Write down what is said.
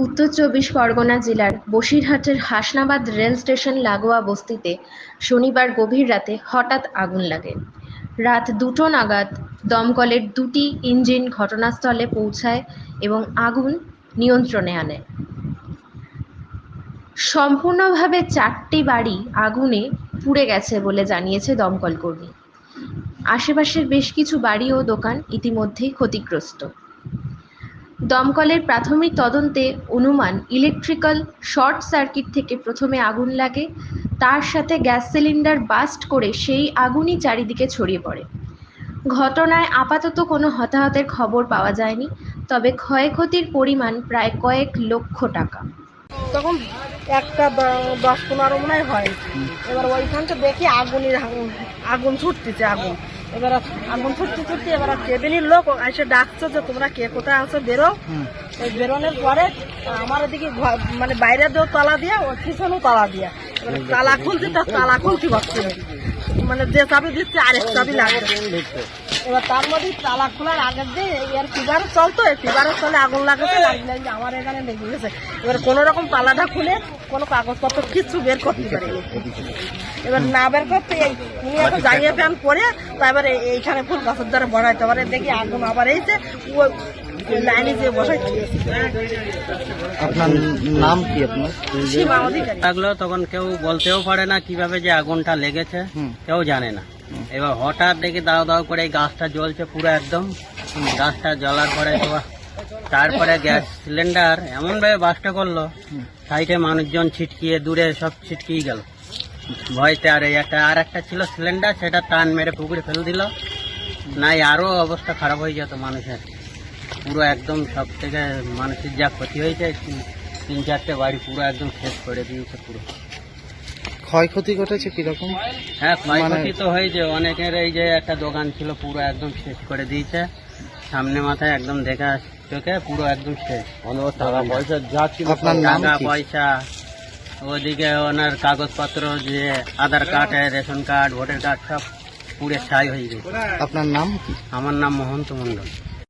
উত্তর চব্বিশ পরগনা জেলার বসিরহাটের হাসনাবাদ রেল স্টেশন লাগোয়া বস্তিতে শনিবার গভীর রাতে হঠাৎ আগুন লাগে। রাত দুটো নাগাদ দমকলের দুটি ইঞ্জিন ঘটনাস্থলে পৌঁছায় এবং আগুন নিয়ন্ত্রণে আনে। সম্পূর্ণভাবে চারটি বাড়ি আগুনে পুড়ে গেছে বলে জানিয়েছে দমকল কর্মী। আশেপাশের বেশ কিছু বাড়ি ও দোকান ইতিমধ্যেই ক্ষতিগ্রস্ত। দমকলের প্রাথমিক তদন্তে অনুমান ইলেকট্রিক্যাল শর্ট সার্কিট থেকে প্রথমে আগুন লাগে, তার সাথে গ্যাস সিলিন্ডার বাস্ট করে সেই আগুনই চারিদিকে ছড়িয়ে পড়ে। ঘটনায় আপাতত কোনো হতাহতের খবর পাওয়া যায়নি, তবে ক্ষয়ক্ষতির পরিমাণ প্রায় কয়েক লক্ষ টাকা। তখন একটা দশ পনেরো মনে হয়। এবার ওইখানটা দেখি আগুনের আগুন- আগুন ছুটতেছে আগুন। এবার আগুন ছুটতে ছুটতে এবার কেবিনের লোক এসে ডাকছে যে তোমরা কে কোথায় আছো? বেরো। এই বেরোনোর পরে আমার এদিকে ঘর- মানে বাইরে দিয়েও তালা দিয়ে ওর পিছনেও তালা দিয়ে। মানে তালা খুলছি তার তালা খুলছি ভাবছি মানে যে চাবি দিচ্ছে আরেক চাবি লাগবে। এবার তার মধ্যে তালা খোলার আগের দিয়ে এর ফিভার চলতো এই ফিভারের চলে আগুন লাগাতে লাগলে যে আমার এখানে লেগে গেছে। এবার কোনো রকম তালাটা খুলে কোনো কাগজপত্র কিচ্ছু বের করতে পারিনি এবার না বের করতে এই উনি এখন জাইয়ে প্যান করে তারপরে এইখানে ফুল গাছের দ্বারা বড়াইতে পারে দেখি আগুন আবার এইছে ওই লাইনে যে বসাই আপনার নাম কি আপনার? লাগল তখন কেউ বলতেও পারে না কীভাবে যে আগুনটা লেগেছে কেউ জানে না। এবার হঠাৎ দেখি দাও দাও করে গাছটা জ্বলছে পুরো একদম। গাছটা জ্বলার পরে তারপরে গ্যাস সিলিন্ডার এমন ভাবে বাসটা করল, সাইডে মানুষজন ছিটকিয়ে দূরে সব ছিটকিয়ে গেল। ভয়তে আর এই একটা, আর একটা ছিল সিলিন্ডার, সেটা টান মেরে পুকুরে ফেলে দিল। নাই, আরও অবস্থা খারাপ হয়ে যেত মানুষের। পুরো একদম সব থেকে মানুষের যা ক্ষতি হয়েছে তিন, চারটে বাড়ি পুরো একদম শেষ করে দিয়েছে পুরো। ক্ষয়ক্ষতি ঘটেছে কীরকম? হ্যাঁ ক্ষয়ক্ষতি মানে- তো হয়েছে। অনেকের এই যে একটা দোকান ছিল পুরো একদম শেষ করে দিয়েছে। সামনে মাথায় একদম দেখা চোখে পুরো একদম শেষ। টাকা পয়সা যা ছিল টাকা পয়সা ওদিকে ওনার কাগজপত্র যে Aadhaar card ration card voter card সব পুরো ছাই হয়ে গেছে। আপনার নাম আমার নাম মহন্ত মন্ডল